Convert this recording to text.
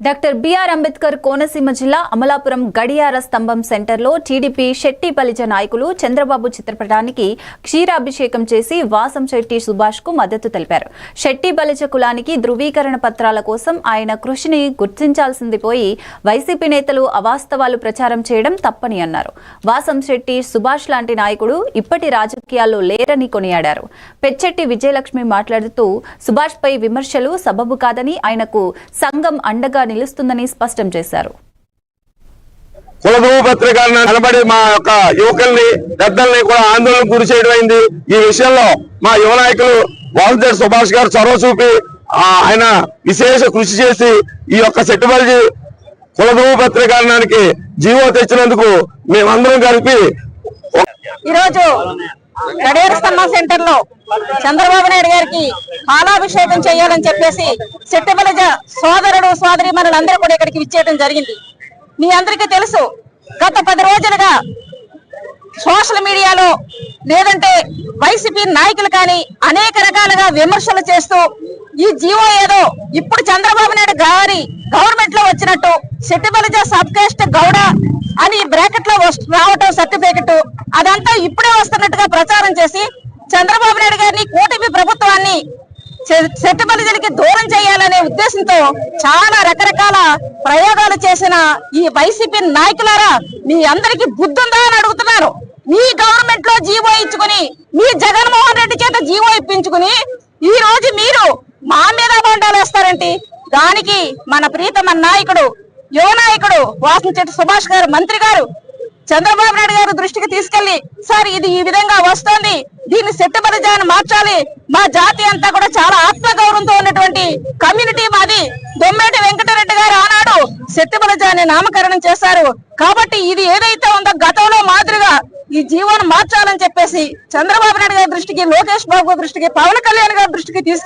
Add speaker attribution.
Speaker 1: Doctor BR Ambedkar Konaseema జిల్లా అమలాపురం గడియార స్తంభం సెంటర్లో టీడీపీ శెట్టి బలిజ నాయకులు చంద్రబాబు చిత్రపటానికి క్షీరాభిషేకం చేసి వాసం శెట్టి సుభాష్కు మద్దతు తెలిపారు. శెట్టి బలిజ కులానికి ధృవీకరణ పత్రాల కోసం ఆయన కృషిని గుర్తించాల్సింది పోయి వైసీపీ నేతలు అవాస్తవాలు ప్రచారం చేయడం తప్పని అన్నారు. వాసం శెట్టి సుభాష్ లాంటి నాయకుడు ఇప్పటి రాజకీయాల్లో లేరని కొనియాడారు. పెచ్చెట్టి విజయలక్ష్మి మాట్లాడుతూ సుభాష్ పై విమర్శలు సబబు కాదని ఆయనకు సంఘం అండగా నిలుస్తుందని స్పష్టం చేశారు.
Speaker 2: కులధువు పత్రికలను నిలబడి మా యొక్క యువకుల్ని పెద్దల్ని కూడా ఆందోళన గురి చేయడం అయింది. ఈ విషయంలో మా యువ నాయకులు వాసుదేవ్ సుభాష్ గారు చొరవ చూపి ఆయన విశేష కృషి చేసి ఈ యొక్క సెట్టుబడి కులధువు పత్రికరణానికి జీవో తెచ్చినందుకు మేమందరం కలిపి
Speaker 3: ఈరోజు సెంటర్లో చంద్రబాబు నాయుడు గారికి పాలాభిషేకం చేయాలని చెప్పేసి సెట్టబలజ సోదరుడు సోదరి అందరూ కూడా ఇక్కడికి విచ్చేయడం జరిగింది. మీ అందరికీ తెలుసు గత పది రోజులుగా సోషల్ మీడియాలో లేదంటే వైసీపీ నాయకులు కానీ అనేక రకాలుగా విమర్శలు చేస్తూ ఈ జీవో ఏదో ఇప్పుడు చంద్రబాబు నాయుడు గారి గవర్నమెంట్లో వచ్చినట్టు సెట్టిబలిజ సబ్కేస్ట్ గౌడ అని బ్రాకెట్లో రావటం సర్టిఫికెట్ అదంతా ఇప్పుడే వస్తున్నట్టుగా ప్రచారం చేసి చంద్రబాబు నాయుడు గారిని కూటమి ప్రభుత్వాన్ని సెట్టుబలిజలకి దూరం చేయాలనే ఉద్దేశంతో చాలా రకరకాల ప్రయోగాలు చేసిన ఈ వైసీపీ నాయకులారా మీ అందరికి బుద్ధుందా అని అడుగుతున్నారు. మీ గవర్నమెంట్లో జీవో ఇచ్చుకుని మీ జగన్మోహన్ రెడ్డి చేత జీవో ఇప్పించుకుని ఈ రోజు మీరు మా మీద బొండాలు వేస్తారంటే దానికి మన ప్రీతమ నాయకుడు యువ నాయకుడు వాసంచెట్టి సుభాష్ గారు మంత్రి గారు చంద్రబాబు నాయుడు గారు దృష్టికి తీసుకెళ్ళి సార్ ఇది ఈ విధంగా వస్తోంది దీన్ని సెట్టుబలిజాన్ని మార్చాలి. మా జాతి అంతా కూడా చాలా ఆత్మగౌరవంతో ఉన్నటువంటి కమ్యూనిటీ మాది. దొమ్మేటి వెంకటరెడ్డి గారు ఆనాడు సెట్టుబలిజాన్ని నామకరణం చేశారు. కాబట్టి ఇది ఏదైతే ఉందో గతంలో మాదిరిగా ఈ జీవోను మార్చాలని చెప్పేసి చంద్రబాబు నాయుడు గారి దృష్టికి లోకేష్ బాబు దృష్టికి పవన్ కళ్యాణ్ గారి దృష్టికి తీసుకు